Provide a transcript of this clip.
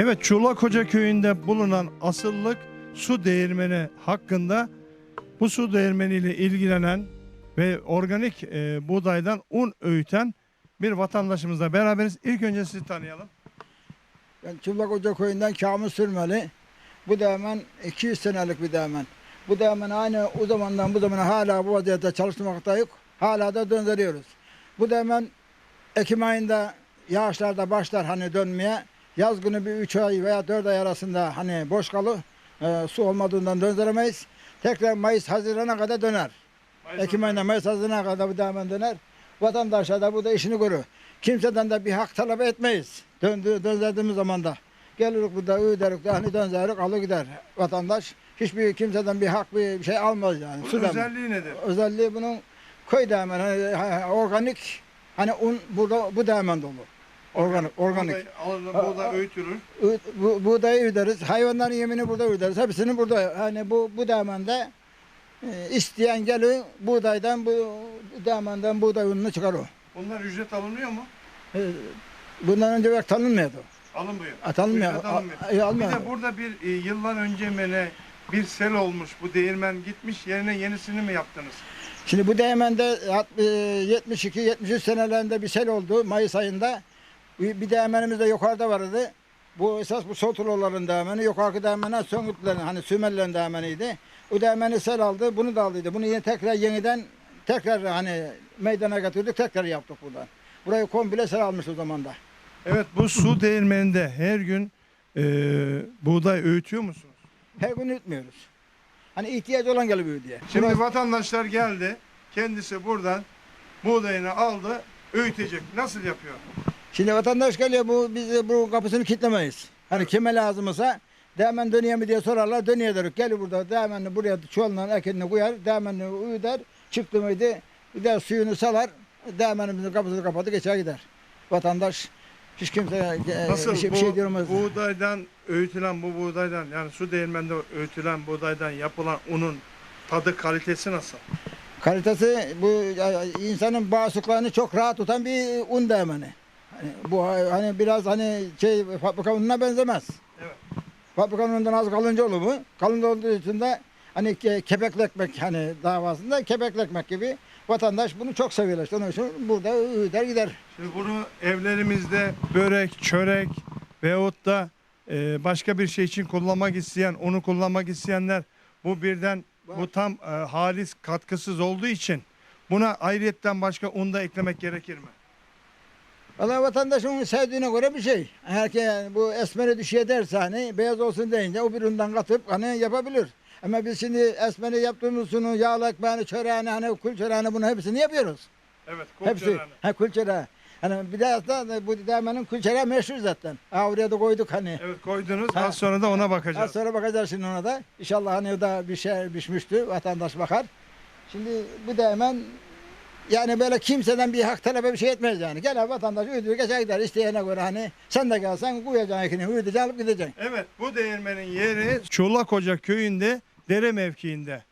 Evet Çulakoca köyünde bulunan asıllık su değirmeni hakkında bu su değirmeniyle ilgilenen ve organik e, buğdaydan un öğüten bir vatandaşımızla beraberiz. İlk önce sizi tanıyalım. Ben Çıplak Hoca köyünden Kamil Sürmeli. Bu da hemen 200 senelik bir değmen. Bu değmen aynı o zamandan bu zamana hala bu vaziyette çalışmaktayız. Hala da döndürüyoruz. Bu değmen Ekim ayında yağışlarda başlar hani dönmeye. Yaz günü bir 3 ay veya 4 ay arasında hani boş kalır. Ee, su olmadığından döndüremeyiz. Tekrar Mayıs Haziran'a kadar döner. Ekim ayında Mayıs Haziran'a kadar bu değmen döner. Vatandaşlar da bu da işini görür. Kimseden de bir hak talep etmeyiz. Döndü, döndürdüğümüz zaman da. Geliriz burada öderik de hani döndürük alır gider vatandaş. Hiçbir kimseden bir hak bir şey almaz yani. Bunun özelliği nedir? Özelliği bunun köy değmen hani, ha- organik hani un burada bu değmen dolu. Organik, organik. Buğday, buğday öğütülür. Bu, buğdayı öderiz. Hayvanların yemini burada öderiz. Hepsini burada. Hani bu bu değmende e, isteyen gelir buğdaydan bu değmenden buğday ununu çıkarır. Bunlar ücret alınıyor mu? E, Bundan önce pek tanınmıyordu. Alınmıyor. Atanmıyor. Ücret alınmıyor. A- e, Bir almıyor. de burada bir e, yıllar önce mi ne bir sel olmuş. Bu değirmen gitmiş. Yerine yenisini mi yaptınız? Şimdi bu değmende 72-73 senelerinde bir sel oldu Mayıs ayında. Bir değmenimiz de yukarıda vardı. Bu esas bu Sotuloların değmeni. Yukarıki değmeni Söngütlerin hani Sümerlerin değmeniydi. O değmeni sel aldı. Bunu da aldıydı. Bunu yine tekrar yeniden tekrar hani meydana getirdik. Tekrar yaptık buradan. Burayı komple sel almış o zaman da. Evet bu su değirmeninde her gün e, buğday öğütüyor musunuz? Her gün ütmüyoruz. Hani ihtiyacı olan geliyor diye. Şimdi Burası- vatandaşlar geldi. Kendisi buradan buğdayını aldı, öğütecek. Nasıl yapıyor? Şimdi vatandaş geliyor bu biz bu kapısını kilitlemeyiz. Hani kime lazımsa Değmen dönüyor mu diye sorarlar. Dönüyor dedik. Gel burada değmenli buraya çuvalından ekinini koyar. Değmenli uyudar. Çıktı mıydı bir de suyunu salar. Değmenimizin kapısını kapatır geçer gider. Vatandaş hiç kimse e, Nasıl bir şey, bu bir şey diyemez. buğdaydan öğütülen bu buğdaydan yani su değirmeninde öğütülen buğdaydan yapılan unun tadı kalitesi nasıl? Kalitesi bu insanın bağırsaklarını çok rahat tutan bir un değmeni. Hani bu hani biraz hani şey fabrika ununa benzemez. Evet. Fabrika unundan az kalınca olur bu. Kalın olduğu için de hani ke- kepekli ekmek hani davasında kepekli ekmek gibi vatandaş bunu çok seviyorlar. İşte Onun için burada öder gider. Şimdi bunu evlerimizde börek, çörek veyahut da e, başka bir şey için kullanmak isteyen, onu kullanmak isteyenler bu birden bu tam e, halis katkısız olduğu için buna ayrıyetten başka un da eklemek gerekir mi? Valla vatandaşın sevdiğine göre bir şey. Herkes bu esmeri düşüyor derse hani beyaz olsun deyince o bir undan katıp hani yapabilir. Ama biz şimdi esmeri yaptığımız sunu, yağlı ekmeğini, çöreğini, hani kul çöreğini bunu hepsini yapıyoruz. Evet, kol Hepsi. çöreğini. Ha kul çöreği. Hani bir de aslında bu demenin kul çöreği meşhur zaten. Ha oraya da koyduk hani. Evet koydunuz. Ha. Az sonra da ona Az bakacağız. sonra bakacağız şimdi ona da. İnşallah hani o da bir şey pişmişti. Vatandaş bakar. Şimdi bu da hemen yani böyle kimseden bir hak talebe bir şey etmez yani. Gel vatandaş uyuduğu geçer gider isteyene göre hani sen de gelsen koyacaksın ekini uyutacaksın alıp gideceksin. Evet bu değirmenin yeri Çolakoca köyünde dere mevkiinde.